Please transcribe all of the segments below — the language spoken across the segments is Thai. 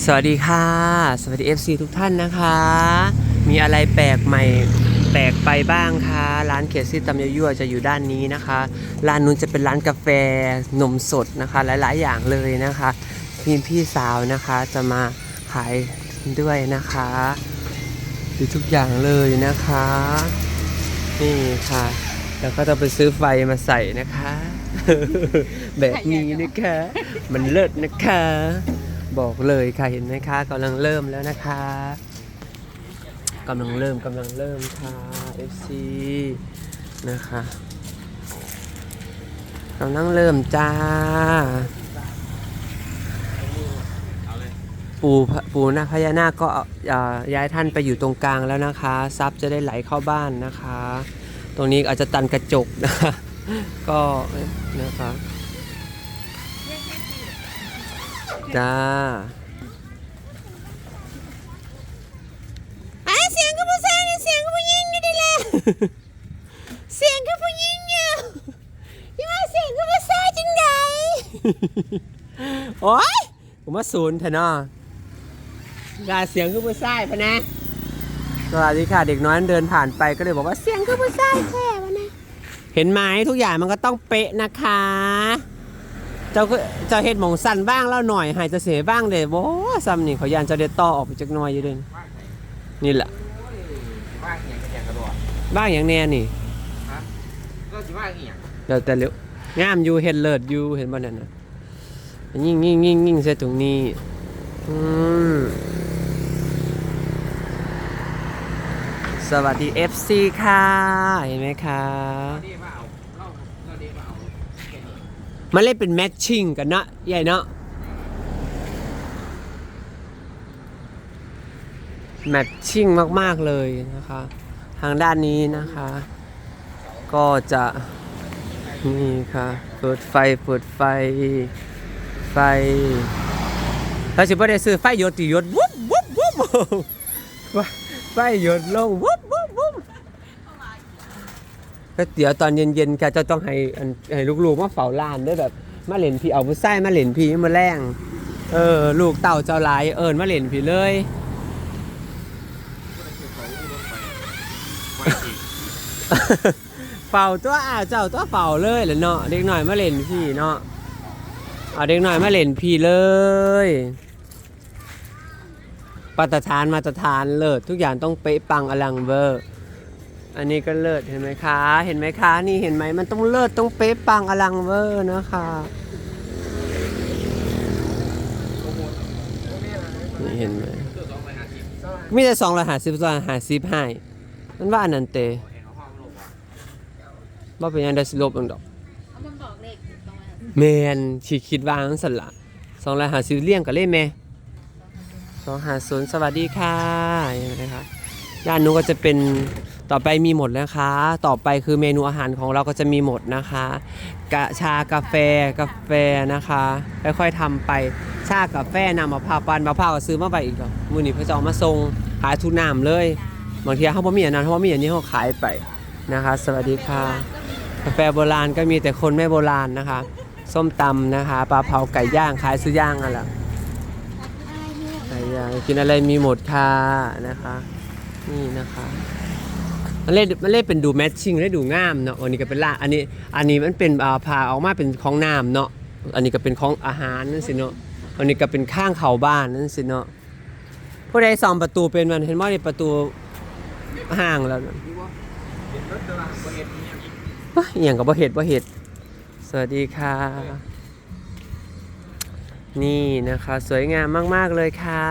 สวัสดีค่ะ สวัสดี FC ทุกท่านนะคะ มีอะไรแปลกใหม่แปลกไปบ้างคะร้านเขียดซี่ตำยยั่วจะอยู่ด้านนี้นะคะ ร้านนู้นจะเป็นร้านกาแฟนมสดนะคะ หลายๆ อย่างเลยนะคะพี่พี่สาวนะคะจะมาขายด้วยนะคะมีทุกอย่างเลยนะคะ นี่ค่ะ แล้วก็ต้องไปซื้อไฟมาใส่นะคะ แบบนี้นะคะ มันเลิศนะคะ บอกเลยค่ะเห็นไหมคะกำลังเริ่มแล้วนะคะกำลังเริ่มกำลังเริ่มค่ะ FC นะคะกำลังเริ่มจ้า ปูปูนาพญานาคก็ย้ายท่านไปอยู่ตรงกลางแล้วนะคะทรัพย์จะได้ไหลเข้าบ้านนะคะ ตรงนี้อาจจะตันกระจกนะคะก็นะคะ จ้าอะเสียงก็ผู้ชายเนี่ยเสียงก็ผู้หญิงนี่ดิแหละเสียงก็ผู้หญิงเนี่ยยังว่าเสียงก็ผู้ชายจังไดโอ๊ยผมว่าศูนย์เถอะเนาะกาเสียงคือผู้ชายพะนะสวัสดีค่ะเด็กน้อยเดินผ่านไปก็เลยบอกว่าเสียงคือผู้ชายแท้พะนะเห็นไหมทุกอย่างมันก็ต้องเป๊ะนะคะ เจ้าก็เจ้าเฮ็ดหมองสั้นบ้างแล้วหน่อยหายจะเสียบ้างเลยโว้ซ้ำนี่เขายานเจ้าเด็ดต่อออกไปจากหน้อยอยู่เด่นนี่แหละว่าเหียงเหียงกระโดดบ้างอย่างแน่นี่ก็สิว่าเหียงเดี๋ยวแต่เร็วงามอยู่เห็นเลิศอยู่เห็นบ่นั่นน่ะยิ่งยิ่งยิ่งยิ่งเสียตรงนี้อืมสวัสดี FC ค่ะ เห็นไหมคะ มันเล่นเป็นแมทชิ่งกันเนาะใหญ่เนาะแมทชิ่งมาก ๆ เลยนะคะ ทางด้านนี้นะคะ ก็จะ นี่ค่ะ เปิดไฟ เปิดไฟ ไฟเราสิบ่ได้ซื้อไฟหยดติหยดวุบวุบวุบไฟไฟหยดลงวุบวุบวุบ ก็เดี๋ยวตอนเย็นๆค่ะจะต้องให้อันให้ลูกๆมาเฝ้าร้านด้วยแบบมาเล่นพี่เอาผู้ใส่มาเล่นพี่มาแรงเออลูกเต่าเจ้าหลายเอิญมาเล่นพี่เลยเฝ้าตัวอ้าวเจ้าตัวเฝ้าเลยแหละเนาะเด็กหน่อยมาเล่นพี่เนาะเอาเด็กหน่อยมาเล่นพี่เลยมาตรฐานมาตรฐานเลิศทุกอย่างต้องเป๊ะปังอลังเวอร์ อันนี้ก็เลิศเห็นไหมคะ เห็นไหมคะ นี่เห็นไหมมันต้องเลิศต้องเป๊ะปังอลังเวอร์นะคะนี่เห็นไหมมีแต่สองร้อยห้าสิบสองร้อยห้าสิบให้มันว่าอันนั้นเตบ่เป็นยังได้สิลบเองดอกเมนบอกเลขตรงนั้นแมนสิคิดว่าจังซั่นล่ะ250เลี่ยงกันเลยแม่250สวัสดีค่ะยังไงคะด้านนู้นก็จะเป็น ต่อไปมีหมดนะคะ ต่อไปคือเมนูอาหารของเราก็จะมีหมดนะคะ กะชากาแฟกาแฟนะคะค่อยๆทำไป ชากาแฟน้ำมะพร้าวปันมะพร้าวก็ซื้อมาไปอีกดอมือนี้พิ่จะเอามาส่งขายทุกน้ำเลย บางทีเฮาบ่มีอันนั้นเฮาบ่มีอันนี้เฮาขายไปนะคะ สวัสดีค่ะ กาแฟโบราณก็มีแต่คนไม่โบราณนะคะ ส้มตำนะคะปลาเผาไก่ย่างขายซื้อย่างอะไรไก่ย่างกินอะไรมีหมดค่ะนะคะ นี่นะคะ มันเล่นมันเล่นเป็นดูแมทชิ่งได้ดูงามเนาะอันนี้ก็เป็นละอันนี้อันนี้มันเป็นอ่าพาออกมาเป็นของน้ำเนาะอันนี้ก็เป็นของอาหารนั่นสิเนาะอันนี้ก็เป็นข้างเขาบ้านนั่นสิเนาะผู้ใดส่องประตูเป็นมันเห็นว่าในประตูห่างแล้วนะเหี้ยอหย่างกับบ่เห็ดบ่เห็ดสวัสดีค่ะ นี่นะคะ สวยงามมาก ๆ เลยค่ะ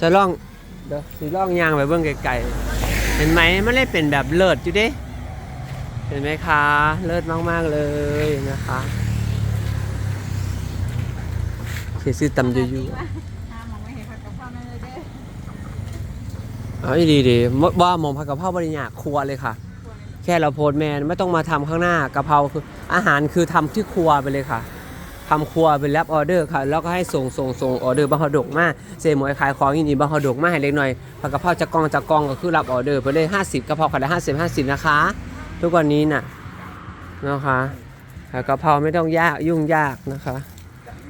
จะลอง ดี๋ยวสิล่องยางไปเบื้องไกลๆเห็นไหมมันเลยเป็นแบบเลิศอยู่ด้เห็นไหมคะ เลิศมากๆเลยนะคะเขียซื้อตำยูยูห้ามองไม่เห็นผักกะเพรานั่นเลยเด้อาดีดีว่าหมองผักกะเพราบริญญาครัวเลยค่ะ แค่เราโพสแมนไม่ต้องมาทำข้างหน้า กะเพราคืออาหารคือทำที่ครัวไปเลยค่ะ ทำครัวเป็นรับออเดอร์ค่ะแล้วก็ให้ส่งส่งส่งออเดอร์บางฮอดกมาเซหมวยขายของย่างนี้บางฮอดกมาให้เล็กหน่อยผักกะเพราจะกองจะกองก็คือรับออเดอร์ไปเลย50กะเพราขายได้50 50นะคะ ทุกวันนี้น่ะนะคะผักกะเพราไม่ต้องยากยุ่งยากนะคะ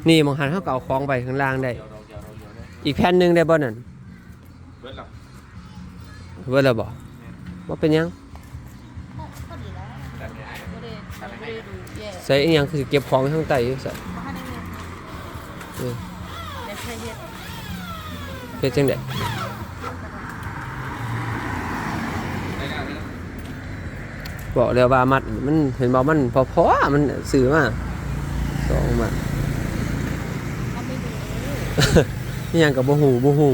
นี่มองหันเขาก็เอาของไปข้างล่างได้อีกแผ่นหนึ่งได้บ่นั่นเบิดหรอเบิดแล้วบ่บ่เป็นยัง ต่ไม่ได้ไม่ได้ไม่ได้ดูแย่ใส่อีหยังคือสิเก็บของไว้ข้างใต้อยู่ใส่เพราะให้ได้เงินเออแต่ใช้เฮ็ดเฮ็ดจังได๋ได้แล้วนะบอกแล้วว่ามัดมันเห็นบ่มันพอพอๆมันซื้อมาสองมาเขาไม่ดู อีหยังก็บ่ฮู้บ่ฮู้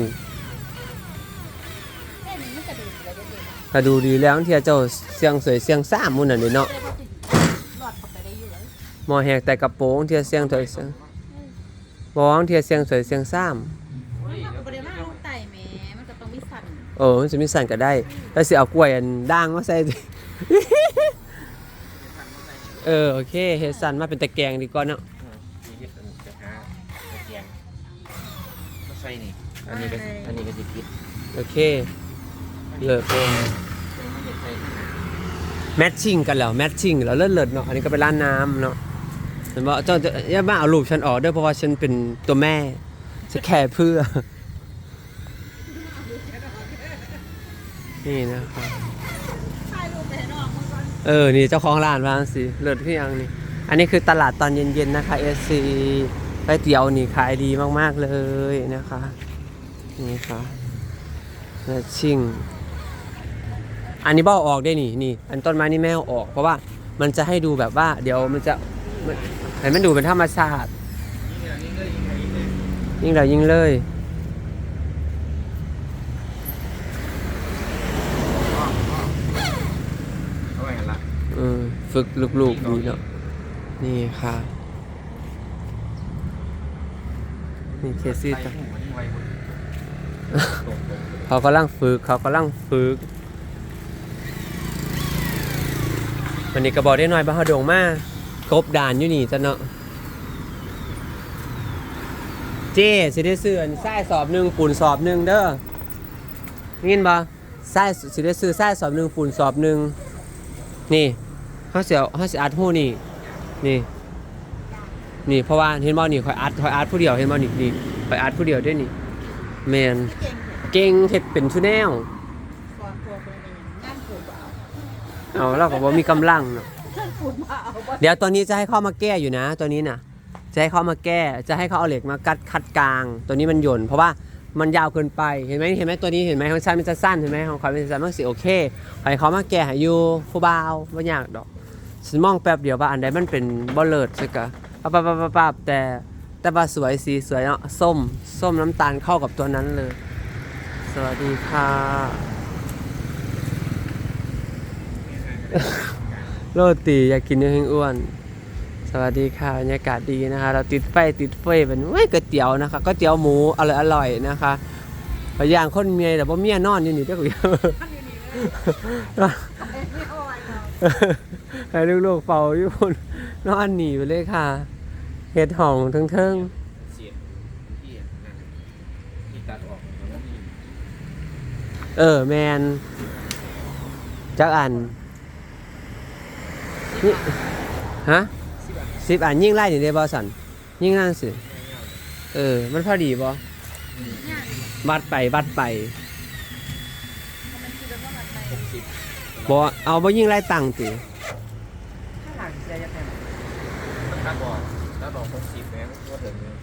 กถ้าดูดีแล้วเที่ยเจ้าเสียงสวยเสียงซ่ามหมุ่นน่ะเด้เนาะๆเขาติดหลอดเข้าไปได้อยู่แล้วหมอแหกแต่กระโปรงเที่ยเสียงสวยเสียงบ่ว่าเที่ยเสียงสวยเสียงซ่ามมันก็บ่ได้มาลูกไต่แหมมันก็ต้องมีสั่นเออมันสิมีสั่นก็ได้ แล้วสิเอากล้วยอันด่างมาใส่เออโอเคเฮ็ดสั่นมาเป็นตะแกรงดีกว่าเนาะมีเห็ดอันจะหาตะเกียงมาใส่นี่อันนี้ก็อันนี้ก็จะคิดโอเค เลิศแมทชิ่งกันแล้วแมทชิ่งแล้วเลิศเลิศเนาะอันนี้ก็เป็นร้านน้ำเนาะเห็นบ่เจ้าจะย่ามาเอารูปฉันออกด้อเพราะว่าฉันเป็นตัวแม่จะแค่เพื่อ นี่นะครับถ่ายรูปไปให้น้ออนเออ นี่เจ้าของร้านวางสิเลิศขึ้นยังนี่ อันนี้คือตลาดตอนเย็นๆนะคะ SC ก๋วยเตี๋ยวนี่ขายดีมากๆเลยนะคะ นี่ค่ะแมทชิ่ง อันนี้บ่เอาออกได้นี่นี่ อันต้นไม้นี่แม่เอาออก เพราะว่ามันจะให้ดูแบบว่า เดี๋ยวมันจะมันให้มันดูเป็นธรรมชาติยิ่งเรายิ่งเลยเอาไว้กันละเออฝึกลูกๆนี่เนาะนี่ค่ะ นี่เคซี่ใส่ต่อหูมันไว้บนตกเขากำลังฝึกเขากำลังฝึก วันนี้กระบอกได้หน่อยบ้าดงมากกบด่านอยู่นี่จ้ะเนาะเจสิได้ซื้อนไส้สอบหนึ่งปูนสอบหนึ่งเด้อยินบ่ไส้สิได้ซื้อไส้สอบหนึ่งปูนสอบหนึ่งนี่เขาเสียวเขาเสิอัดหู้นี่นี่นี่เพราะว่าเห็นบ่นี่คอยอัดคอยอัดผู้เดียวเห็นบ่นี่นี่คอยอัดผู้เดียวด้วยนี่แมนเก่งเถอะเก่งเฮ็ดเป็นชุแนว ก่อนตัวเป็นอย่างงานปลูกบ่ เอาเอาเราก็บ่มีกำลังเนาะงานปลูกบ่เอาบ่เดี๋ยวตอนนี้จะให้เข้ามาแก้อยู่นะ ตัวนี้น่ะ จะให้เขามาแก้ จะให้เขาเอาเหล็กมากัดคัดกลาง ตัวนี้มันหย่นเพราะว่ามันยาวเกินไป เห็นไหมเห็นไหมตัวนี้เห็นไหมของฉันมันจะสั้นเห็นไหมของเขาเป็นสั้นมันสิโอเคให้เขามาแก้ให้อยู่ผู้บ่าวบ่ยากดอกฉันมองแป๊บเดียวว่าอันใดมันเป็นบ่เลิศใช่กะปั๊บปั๊บปั๊บปั๊บปั๊บแต่แต่ว่าสวยสีสวยเนาะส้ม ส้มน้ำตาลเข้ากับตัวนั้นเลย สวัสดีค่ะ โรตีอยากกินเนื้อแห้งอ้วน สวัสดีค่ะบรรยากาศดีนะคะ เราติดไฟติดเฟยเป็นเว้ยก๋วยเตี๋ยวนะคะก๋วยเตี๋ยวหมูอร่อยอร่อยนะคะบายางคนเมียแต่ว่าเมียนอนอยู่นี่เด้อกูให้ลูกๆเฝ้าอยู่พุ่นนอนหนีไปเลยค่ะเฮ็ดห้องเทิงเที่ตัดออกเออ แมนจักอัน นี่ฮะสิบอันยิ่งไล่นี่ได้บ่สันยิ่งนั่นสิเออ มันพอดีบ่บัดไปบัดไปบบ่เอาบ่ยิ่งไล่ตังค์ติข้าหลังเสียยังไงมันตัดออกตัดออกหกสิบแม่ก็ถึงเลย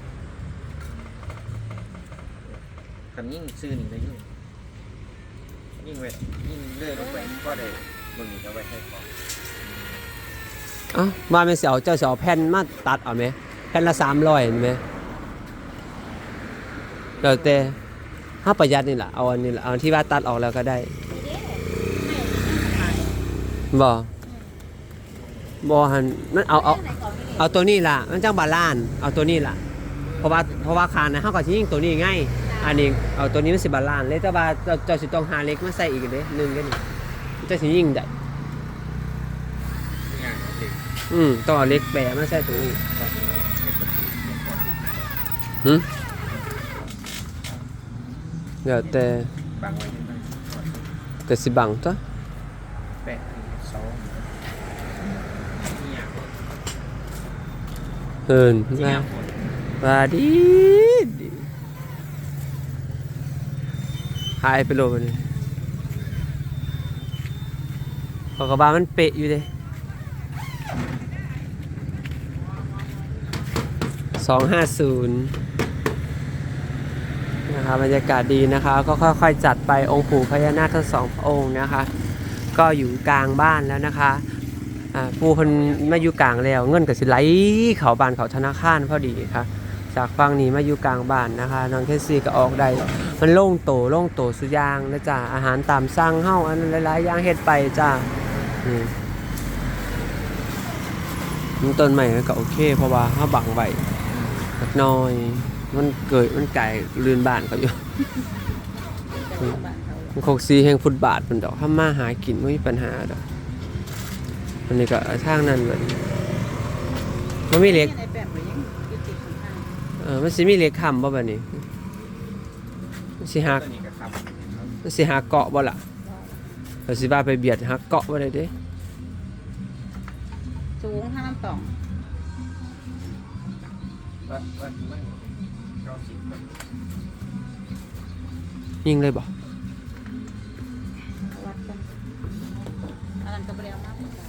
คันยิ่งซื้อหนึ่งได้ยิ่งยิ่งเว้ยยิ่งเลื่อยลงไปก็ได้มึงเอาไว้ให้พอ เอ้าว่าแม่นสิเอาเจ้าเสิเอาแผ่นมาตัดเอาไหมแผ่นละ300เห็นไหมแล้วแต่ถ้าประหยัดนี่แหละเอาอันนี้ล่ะเอาที่ว่าตัดออกแล้วก็ได้บ่บ่หันมันเอาเอาเอาตัวนี้ล่ะ มันจังบาลานเอาตัวนี้ล่ะ เพราะว่าเพราะว่าคานนะเฮาก็สิยิงตัวนี้ไงอันนี้เอาตัวนี้มันสิบาลานเลยแต่ว่าเจ้าเจ้าสิต้องหาเล็กมาใส่อีกเด้หนึงเด้นี่มันจะสิยิงได้งานเด็ก อืมต้องเอาเหล็กแปะมาใส่ตัวนี้หึเดี๋ยวแต่บังไว้ยังไงแต่สิบังตัวแปะสองเนี่ยเฮินที่ว่าเนี่ยคนว่าดีดีหายไปโลดนี่พอกระบามันเปะอยู่เลย สองห้าศูนย์นะคะบรรยากาศดีนะคะ ก็ค่อยๆจัดไปองค์ปู่พญานาคทั้งสองพระองค์นะคะ ก็อยู่กลางบ้านแล้วนะคะอ่าปูพิ่นมาอยู่กลางแล้ว เงินก็สิไหลเขาบานเขาธนาคารพอดีค่ะจากฝั่งนี้มาอยู่กลางบ้านนะคะน้องเคสซี่ก็ออกได้มันโล่งโตโล่งโตสุดยางนะจ๊ะอาหารตามสั่งเฮาอันหลายๆอย่างเฮ็ดไปจ้านี่มันต้นใหม่ก็โอเค เพราะว่าเฮาบังไว้ สักหน้อย มันเกิดมันไก่ลืนบ้านเขาอยู่ มันโคกซีแห่งฟุตบาทมันดอกถ้ามาหากินไม่มีปัญหาดอกอันนี้ก็ทางนั้นมันมันมีเหล็กในแปมหรือยังอยู่ติดข้างเออมันสิมีเหล็กค้ำบ่บัดนี้มันสิหักมันสิหักเกาะบ่ล่ะเราสิว่าไปเบียดหักเกาะบ่ได้เด้สูงห้าน้ำตอง ว่าว่ามันเก้าสิบแบบยิงเลยบ่วัดกันอันนั้นก็เปรี้ยวมากเลยค่ะ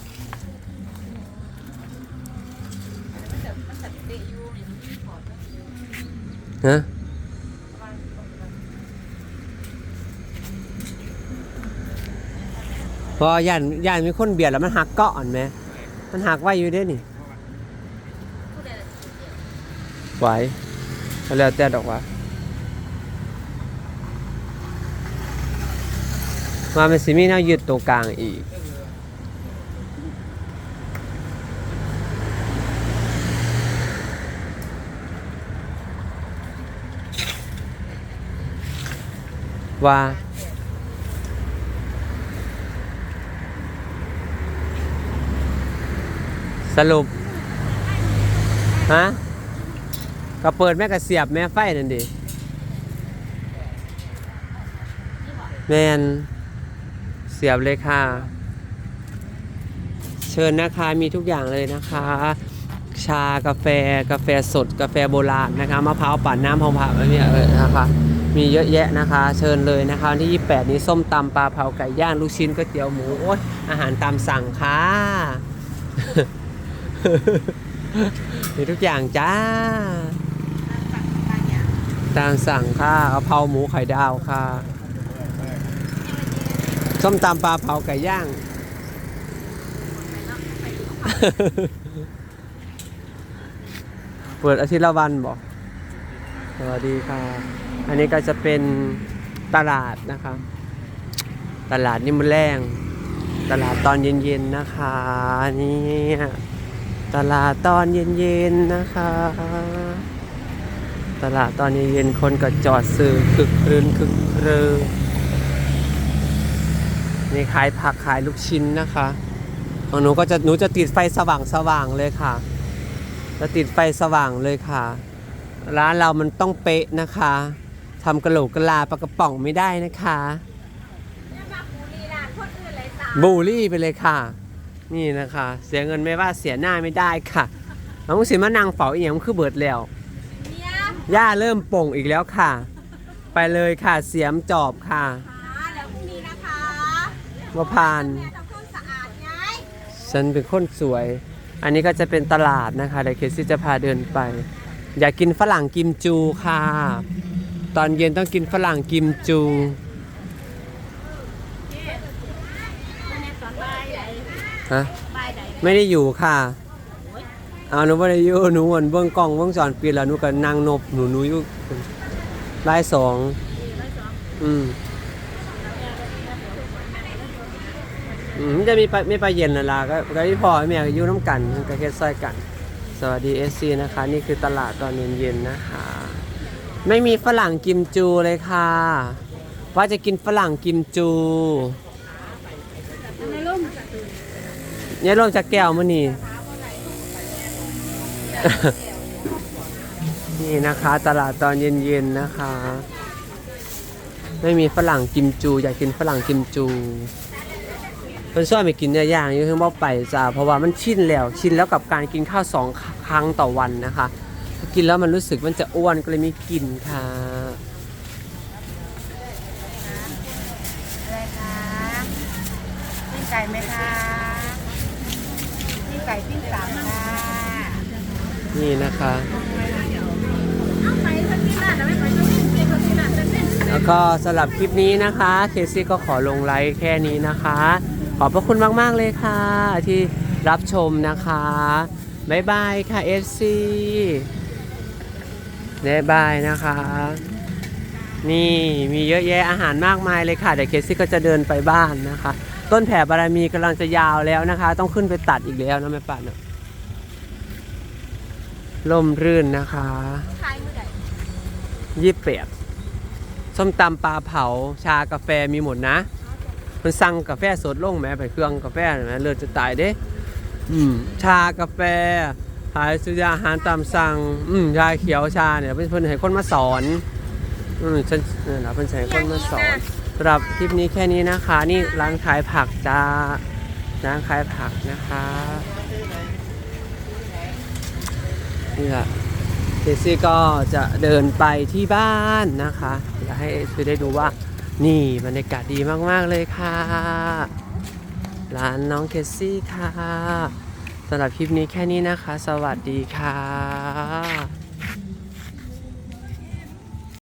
มันจะเตะอยู่นี่มันปอดมันอยู่ฮะพอย่านย่านมีคนเบียดแล้วมันหักเกาะอันไหมมันหักไว้อยู่เด้นี่ ผู้ใดล่ะสิเดียว ไหวแล้วแต่ดอกว่ามาเป็นสิมีแนวยึดตรงกลางอีกว่าสรุป ฮะ ก็เปิดแม่กระเสียบแม่ไฟนั่นดิแมนเสียบเลยค่ะ เชิญนะคะมีทุกอย่างเลยนะคะ ชากาแฟกาแฟสดกาแฟโบราณนะคะมะพร้าวปั่นน้ำหอมผักอะไรเนี่ยนะคะมีเยอะแยะนะคะ เชิญเลยนะคะที่ 28 นี้ส้มตำปลาเผาไก่ย่างลูกชิ้นก๋วยเตี๋ยวหมูโอ๊ยอาหารตามสั่งค่ะมีทุกอย่างจ้า ตามสั่งค่ะกะเพราหมูไข่ดาวค่ะ ส้มตำปลาเผาไก่ย่าง เปิดอาทิตย์ละวันบอกสวัสดีค่ะ อันนี้ก็จะเป็นตลาดนะคะ ตลาดนิมนแรงตลาดตอนเย็นๆนะคะนี่ตลาดตอนเย็นๆนะคะ ตลาดตอนนี้เย็นคนก็จอดซื้อคึกครื้นคึกครื้นนี่ขายผักขายลูกชิ้นนะคะของหนูก็จะหนูจะติดไฟสว่างสว่างเลยค่ะ จะติดไฟสว่างเลยค่ะ ร้านเรามันต้องเป๊ะนะคะทำกระโหลกกระลาปลากระป๋องไม่ได้นะคะบูลลี่ไปเลยค่ะ นี่นะคะ เสียเงินไม่ว่าเสียหน้าไม่ได้ค่ะน้องสิมานั่งเฝ้าอีหยังมันคือเบิดแล้ว เนี่ยย่าเริ่มป่งอีกแล้วค่ะ ไปเลยค่ะเสียมจอบค่ะขาแล้วพรุ่งนี้นะคะมาผ่านแม่ทำความสะอาดไงฉันเป็นคนสวย อันนี้ก็จะเป็นตลาดนะคะเดี๋ยวเคซี่จะพาเดินไป อยากกินฝรั่งกิมจูค่ะ ตอนเย็นต้องกินฝรั่งกิมจูแม่สอนบายใดฮะบายใดไม่ได้อยู่ค่ะ เอาหนูไม่ได้อยู่หนูวนเบื้องกล้องเบื้องจอนปิดแล้วหนูก็นั่งนบหนูหนูอยู่บ่ายสองอืมอืมจะมีไปไม่ไปเย็นน่ะล่ะก็ก็ที่พ่อแม่ก็อยู่น้ำกันก็เฮ็ดซอยกัน สวัสดีเอซีนะคะ นี่คือตลาดตอนเย็นๆนะคะ ไม่มีฝรั่งกิมจูเลยค่ะ ว่าจะกินฝรั่งกิมจูในร่มเนี่ยลงจากแก้วมานี่ นี่นะคะตลาดตอนเย็นๆนะคะ ไม่มีฝรั่งกิมจู อยากกินฝรั่งกิมจูเพิ่นช่วยไปกินเนื้อย่างอยู่เพิ่งบ่ไปจ้าเพราะว่ามันชินแล้วชินแล้วกับการกินข้าวสองครั้งต่อวันนะคะกินแล้วมันรู้สึกมันจะอ้วนก็เลยไม่กินค่ะอะไรคะปิ้งไก่ไหมคะปิ้งไก่ปิ้งสามค่ะ นี่นะคะเอาไปสักที่นั่นนะไม่ไปสักที่นี่สักที่นั่นสักที่นี่แล้วก็สำหรับคลิปนี้นะคะ เคซี่ก็ขอลงไลค์แค่นี้นะคะ ขอบพระคุณมาก ๆ เลยค่ะ ที่รับชมนะคะ บ๊ายบายค่ะ FC บ๊ายบายนะคะ นี่มีเยอะแยะอาหารมากมายเลยค่ะ เดี๋ยวเคซี่ก็จะเดินไปบ้านนะคะ ต้นแผ่บารมีกำลังจะยาวแล้วนะคะ ต้องขึ้นไปตัดอีกแล้วนะแม่ป่านเนอะ ลมรื่นนะคะขายมือไหนยี่สิบแปดส้มตำปลาเผาชากาแฟมีหมดนะ มันสั่งกาแฟสดลงแหม้ไปเครื่องกาแฟเห็นไหมเลือดจะตายเด้ อืม ชากาแฟขายสุดาอาหารตามสั่ง อืมชาเขียวชาเนี่ยเพิ่นเพิ่นให้คนมาสอน อืมฉันนี่นล่ะเพิ่นให้คนมาสอนสำหรับคลิปนี้แค่นี้นะคะ นี่ร้านขายผักจ้าร้านขายผักนะคะ นี่แหละเคซี่ก็จะเดินไปที่บ้านนะคะจะให้ช่วยได้ดูว่านี่บรรยากาศดีมาก ๆ เลยค่ะ ร้านน้องเคซี่ค่ะสำหรับคลิปนี้แค่นี้นะคะ สวัสดีค่ะ